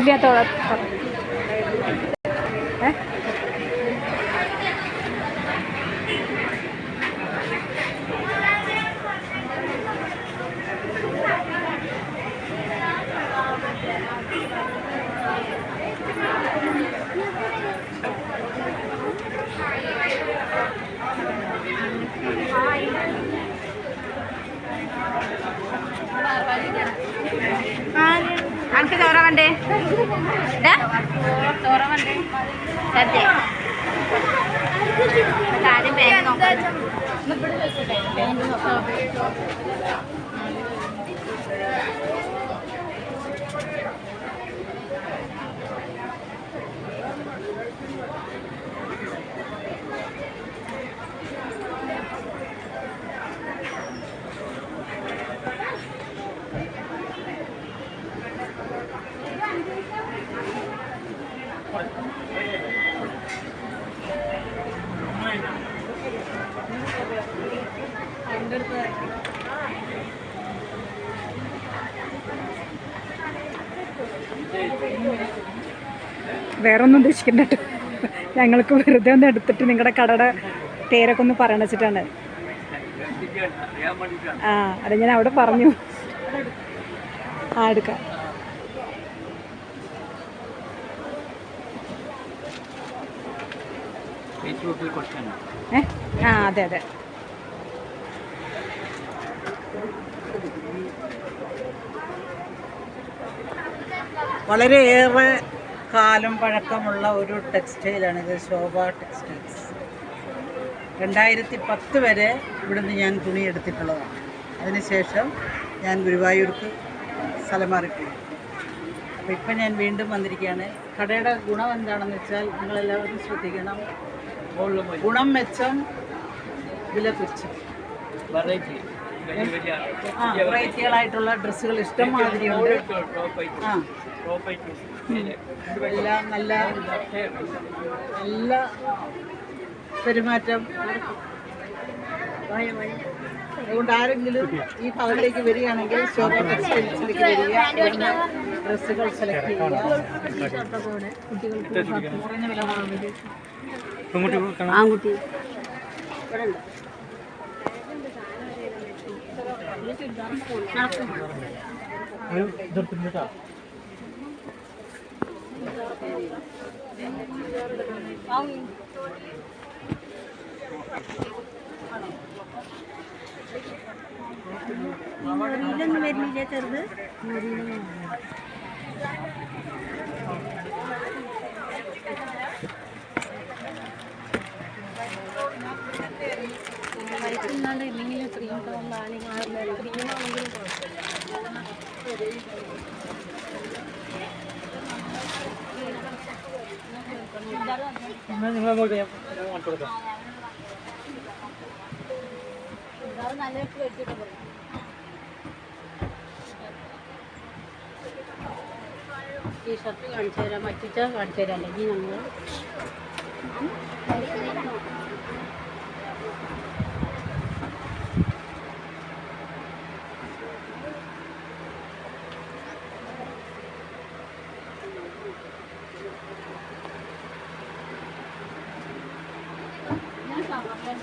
બે તળપ હે? അനക്ക് ചോറ വേണ്ടേ ചോറ വേണ്ടേ സദ്യ വേറെ ഒന്നും ഉദ്ദേശിക്കണ്ട കേട്ടോ ഞങ്ങൾക്ക് വെറുതെ ഒന്ന് എടുത്തിട്ട് നിങ്ങളുടെ കടയുടെ പേരൊക്കെ ഒന്ന് പറയണ വെച്ചിട്ടാണ്. ആ അത് ഞാൻ അവിടെ പറഞ്ഞു. ആ എടുക്കാം. ഏ? ആ അതെ അതെ. വളരെയേറെ കാലം പഴക്കമുള്ള ഒരു ടെക്സ്റ്റൈലാണ് ഇത് ശോഭ ടെക്സ്റ്റൈൽസ്. രണ്ടായിരത്തി പത്ത് വരെ ഇവിടുന്ന് ഞാൻ തുണി എടുത്തിട്ടുള്ളതാണ് അതിനുശേഷം ഞാൻ ഗുരുവായൂർക്ക് സ്ഥലം മാറിപ്പോയി. അപ്പോൾ ഇപ്പം ഞാൻ വീണ്ടും വന്നിരിക്കുകയാണ്. കടയുടെ ഗുണം എന്താണെന്ന് വെച്ചാൽ നിങ്ങളെല്ലാവരും ശ്രദ്ധിക്കണം. ഗുണം മെച്ചം വില തുച്ഛം ആ വെറൈറ്റികളായിട്ടുള്ള ഡ്രസ്സുകൾ ഇഷ്ടം മാതിരിയുണ്ട് ആ. എല്ലാം നല്ല നല്ല പെരുമാറ്റം. അതുകൊണ്ട് ആരെങ്കിലും ഈ ഭവനിലേക്ക് വരികയാണെങ്കിൽ ശോഭ ടെക്സ്റ്റൈൽസിലേക്ക് വരിക. ഡ്രസ്സുകൾ സെലക്ട് ചെയ്യുക. കുറഞ്ഞ വില കുറവിൽ ആൺകുട്ടി മുറിയിലൊന്നും വരുന്നില്ല ചെറുത്. ഈ ഷർട്ട് കാണിച്ചു തരാം മറ്റിച്ച കാണിച്ചു തരാം അല്ലെങ്കിൽ ഞങ്ങൾ আপনার